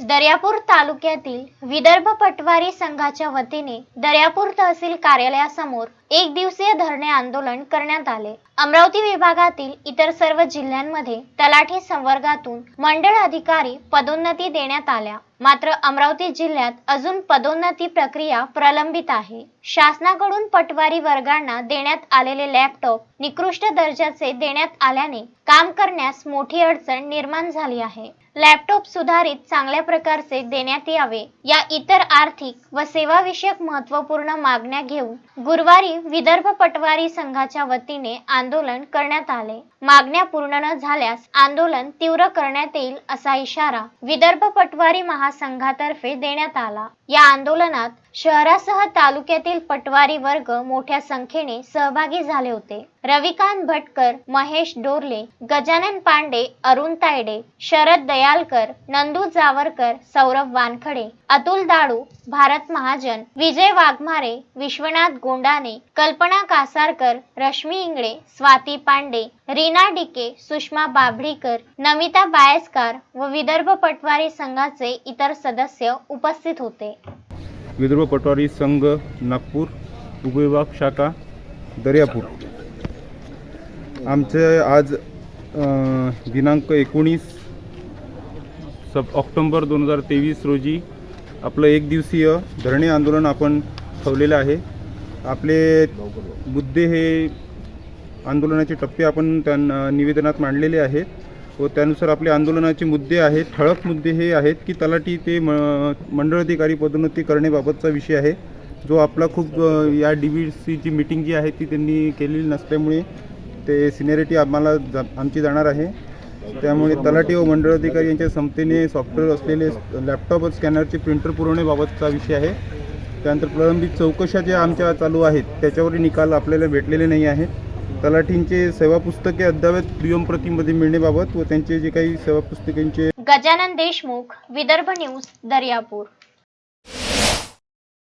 दर्यापूर तालुक्यातील विदर्भ पटवारी संघाच्या वतीने दर्यापूर तहसील कार्यालयासमोर एक दिवसीय धरणे आंदोलन करण्यात आले. अमरावती विभागातील इतर सर्व जिल्ह्यांमध्ये तलाठी संवर्गातून मंडळ अधिकारी पदोन्नती देण्यात आल्या. मात्र अमरावती जिल्ह्यात अजून पदोन्नती प्रक्रिया प्रलंबित आहे. शासनाकडून पटवारी वर्गांना देण्यात आलेले लॅपटॉप निकृष्ट दर्जाचे देण्यात आल्याने काम करण्यास मोठी अडचण निर्माण झाली आहे. लॅपटॉप सुधारित चांगल्या प्रकारचे देण्यात यावे या इतर आर्थिक व सेवाविषयक महत्त्वपूर्ण मागण्या घेऊन गुरुवारी विदर्भ पटवारी संघाच्या वतीने आंदोलन करण्यात आले. मागण्या पूर्ण न झाल्यास आंदोलन तीव्र करण्यात येईल असा इशारा विदर्भ पटवारी महासंघातर्फे देण्यात आला. या आंदोलनात शहरासह तालुक्यातील पटवारी वर्ग मोठ्या संख्येने सहभागी झाले होते. रविकांत भटकर महेश डोरले गजानन पांडे अरुण तायडे शरद दयालकर नंदू जावरकर सौरभ वानखडे अतुल दाडू भारत महाजन विजय वाघमारे विश्वनाथ गोंडाने कल्पना कासारकर रश्मी इंगळे स्वाती पांडे रीना डिके सुषमा बाभडीकर नमिता बायसकार व विदर्भ पटवारी संघाचे इतर सदस्य उपस्थित होते. विदर्भ पटवारी संघ नागपूर उपविभाग शाखा दर्यापूर. आमचे आज अ, दिनांक एकोणीस सब ऑक्टोंबर दोन हजार तेवीस रोजी आपलं एक दिवसीय धरणे आंदोलन आपण ठेवलेलं आहे. आपले मुद्दे हे आंदोलनाचे टप्पे आपण त्यांना निवेदनात मांडलेले आहेत. व त्यानुसार आपले आंदोलनाचे मुद्दे आहेत ठळक मुद्दे हे आहेत की तलाठी ते म मंडळ अधिकारी पदोन्नती करण्याबाबतचा विषय आहे. जो आपला खूप या डी बी सीची मिटिंग जी आहे ती त्यांनी केलेली नसल्यामुळे ते सिनियरिटी आम्हाला जा आमची जाणार आहे. त्यामुळे तलाठी व मंडळ अधिकारी यांच्या समतेने सॉफ्टवेअर असलेले लॅपटॉप व स्कॅनरचे प्रिंटर पुरवण्याबाबतचा विषय आहे. त्यानंतर प्रलंबित चौकशा ज्या आमच्या चालू आहेत त्याच्यावरही निकाल आपल्याला भेटलेले नाही आहेत. तलाठींचे सेवा पुस्तके अद्यावत दुय्यम प्रतीमध्ये मिळण्याबाबत व त्यांचे जे काही सेवा पुस्तकांचे गजानन देशमुख विदर्भ न्यूज दर्यापूर.